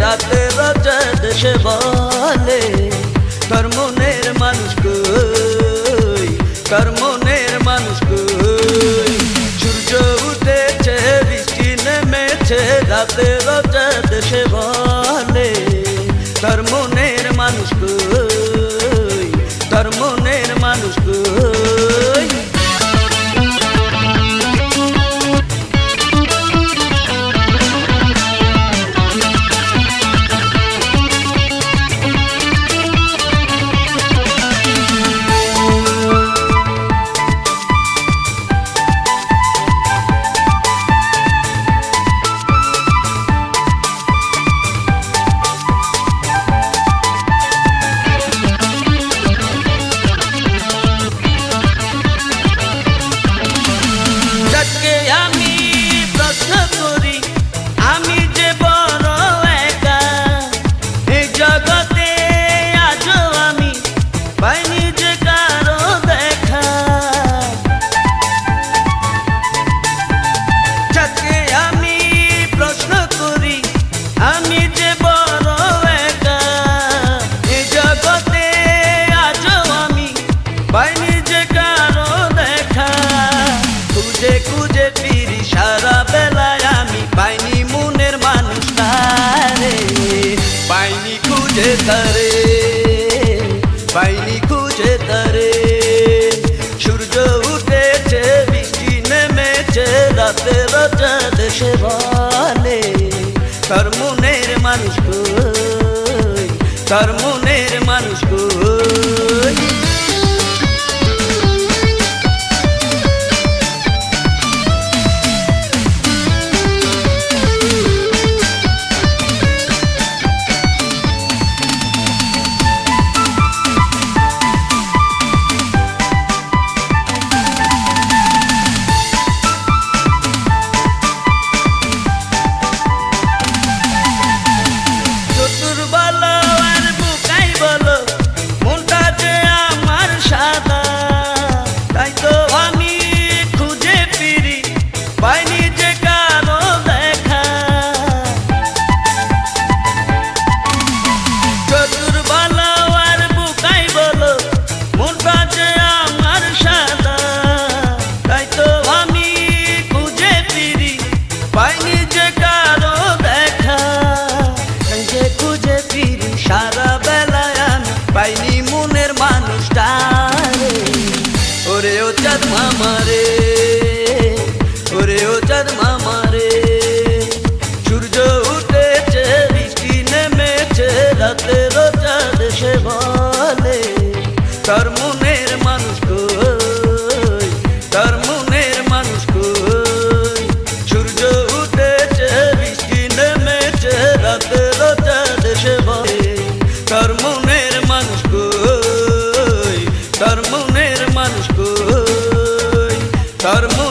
রাতে রাজা দেশে বলে কর্মনের মনের মানুষ কই কর্মনের মনের মানুষ কই? সূর্য উঠেছে, বৃষ্টি নেমেছে, রাতে রাজা দেশে বলে তোর জগতে আজও আমি পাইনি যে দেখা। যাকে আমি প্রশ্ন করি, আমি যে বড় একা। এই জগতে আজও আমি পাইনি যে দেখা। খুঁজে খুঁজে ফিরি সারা খুঁজে তারে, পাইনি খুঁজে তারে। সূর্য উঠেছে, বৃষ্টি নেমেছে রাতে রাজা দেশে বলে তার মানুষ তার মানুষ ওরে ও চাঁদ মামা রে। ওরে ও চাঁদ কই